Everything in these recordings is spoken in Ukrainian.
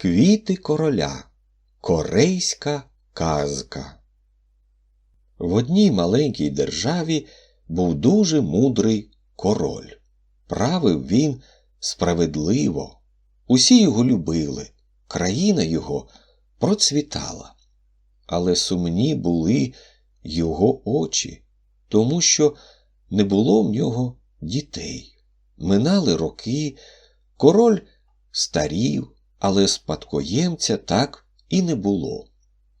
Квіти короля. Корейська казка. В одній маленькій державі був дуже мудрий король. Правив він справедливо. Усі його любили, країна його процвітала. Але сумні були його очі, тому що не було в нього дітей. Минали роки, король старів, але спадкоємця так і не було.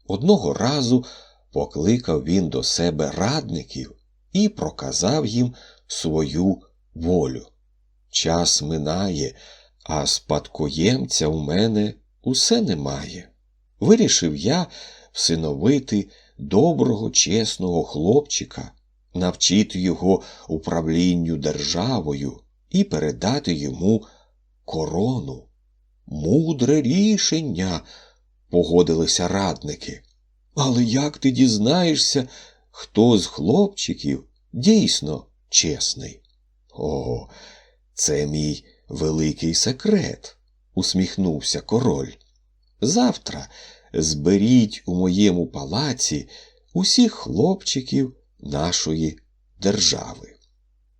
Одного разу покликав він до себе радників і проказав їм свою волю. Час минає, а спадкоємця у мене усе немає. Вирішив я всиновити доброго, чесного хлопчика, навчити його управлінню державою і передати йому корону. Мудре рішення, погодилися радники. Але як ти дізнаєшся, хто з хлопчиків дійсно чесний? О, це мій великий секрет, усміхнувся король. Завтра зберіть у моєму палаці усіх хлопчиків нашої держави.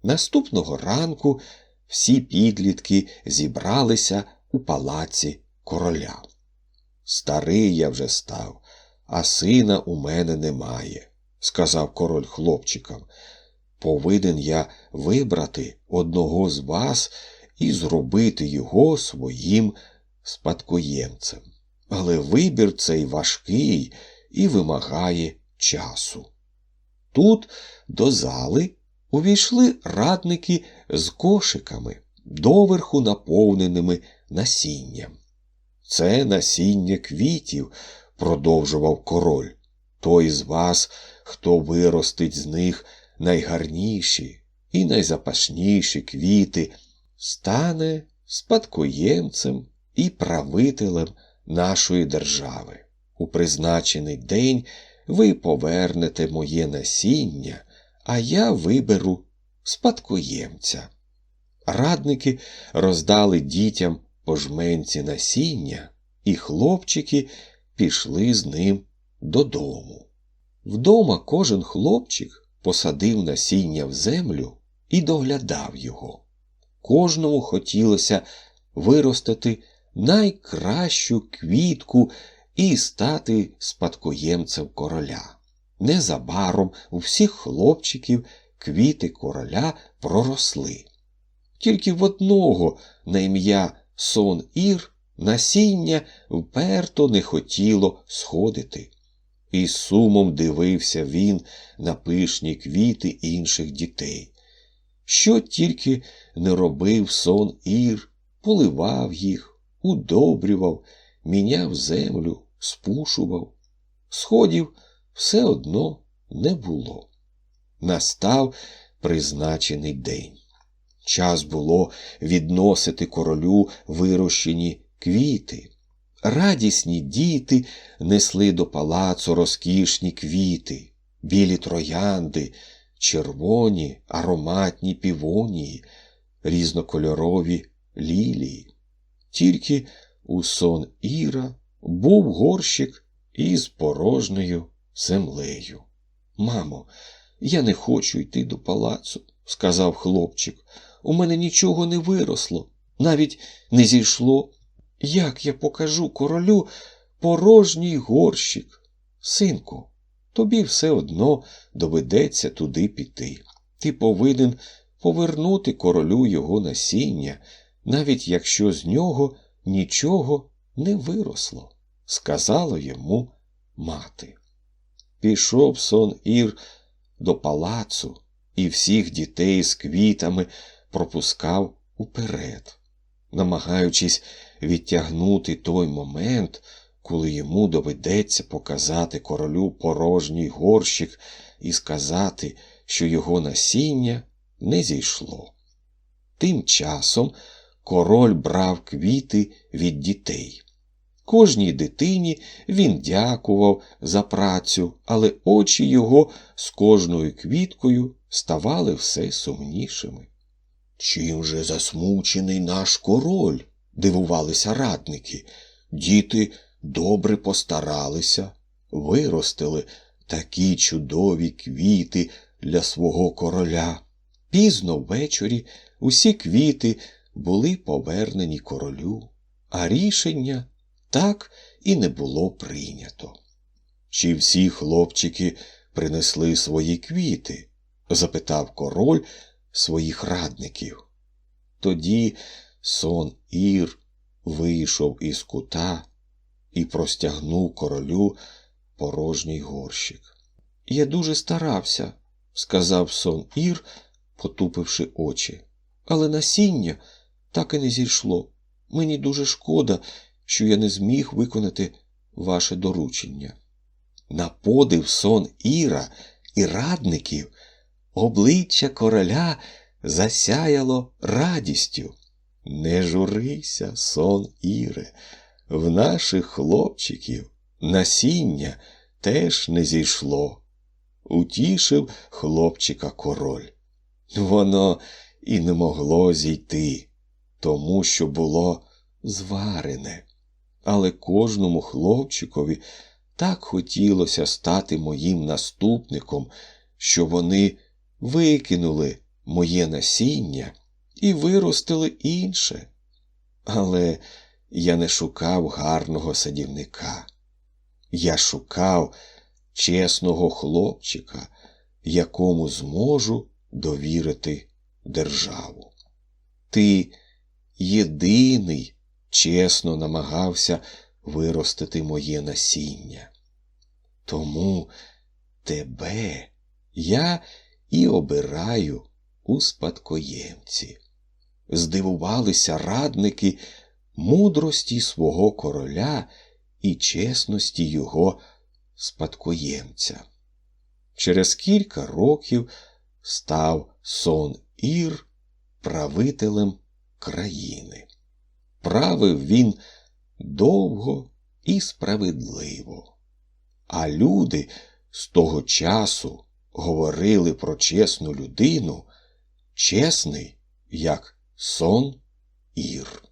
Наступного ранку всі підлітки зібралися у палаці короля. Старий я вже став, а сина у мене немає, сказав король хлопчикам. Повинен я вибрати одного з вас і зробити його своїм спадкоємцем. Але вибір цей важкий і вимагає часу. Тут до зали увійшли радники з кошиками, доверху наповненими насінням. Це насіння квітів, продовжував король. Той з вас, хто виростить з них найгарніші і найзапашніші квіти, стане спадкоємцем і правителем нашої держави. У призначений день ви повернете моє насіння, а я виберу спадкоємця. Радники роздали дітям по жменці насіння, і хлопчики пішли з ним додому. Вдома кожен хлопчик посадив насіння в землю і доглядав його. Кожному хотілося виростити найкращу квітку і стати спадкоємцем короля. Незабаром у всіх хлопчиків квіти короля проросли. Тільки в одного на ім'я сон ір насіння вперто не хотіло сходити. І сумом дивився він на пишні квіти інших дітей. Що тільки не робив сон ір, поливав їх, удобрював, міняв землю, спушував. Сходів все одно не було. Настав призначений день. Час було відносити королю вирощені квіти. Радісні діти несли до палацу розкішні квіти, білі троянди, червоні, ароматні півонії, різнокольорові лілії. Тільки у сон Іра був горщик із порожньою землею. Мамо, я не хочу йти до палацу, сказав хлопчик. У мене нічого не виросло, навіть не зійшло. Як я покажу королю порожній горщик? Синку, тобі все одно доведеться туди піти. Ти повинен повернути королю його насіння, навіть якщо з нього нічого не виросло, сказала йому мати. Пішов сон Ір до палацу і всіх дітей з квітами пропускав уперед, намагаючись відтягнути той момент, коли йому доведеться показати королю порожній горщик і сказати, що його насіння не зійшло. Тим часом король брав квіти від дітей. Кожній дитині він дякував за працю, але очі його з кожною квіткою ставали все сумнішими. Чим же засмучений наш король? дивувалися радники. діти добре постаралися, виростили такі чудові квіти для свого короля. Пізно ввечері усі квіти були повернені королю, а рішення так і не було прийнято. Чи всі хлопчики принесли свої квіти? запитав король своїх радників. Тоді сон Ір вийшов із кута і простягнув королю порожній горщик. Я дуже старався, сказав сон Ір, потупивши очі. Але насіння так і не зійшло. Мені дуже шкода, що я не зміг виконати ваше доручення. На подив сон Іра і радників обличчя короля засяяло радістю. Не журися, сон Іре, в наших хлопчиків насіння теж не зійшло. Утішив хлопчика король. Воно і не могло зійти, тому що було зварене. Але кожному хлопчикові так хотілося стати моїм наступником, що вони викинули моє насіння і виростили інше. Але я не шукав гарного садівника. Я шукав чесного хлопчика, якому зможу довірити державу. Ти єдиний чесно намагався виростити моє насіння. Тому тебе я і обираю у спадкоємці. Здивувалися радники мудрості свого короля і чесності його спадкоємця. Через кілька років став сон Ір правителем країни. Правив він довго і справедливо. А люди з того часу говорили про чесну людину, чесний, як сон Ір.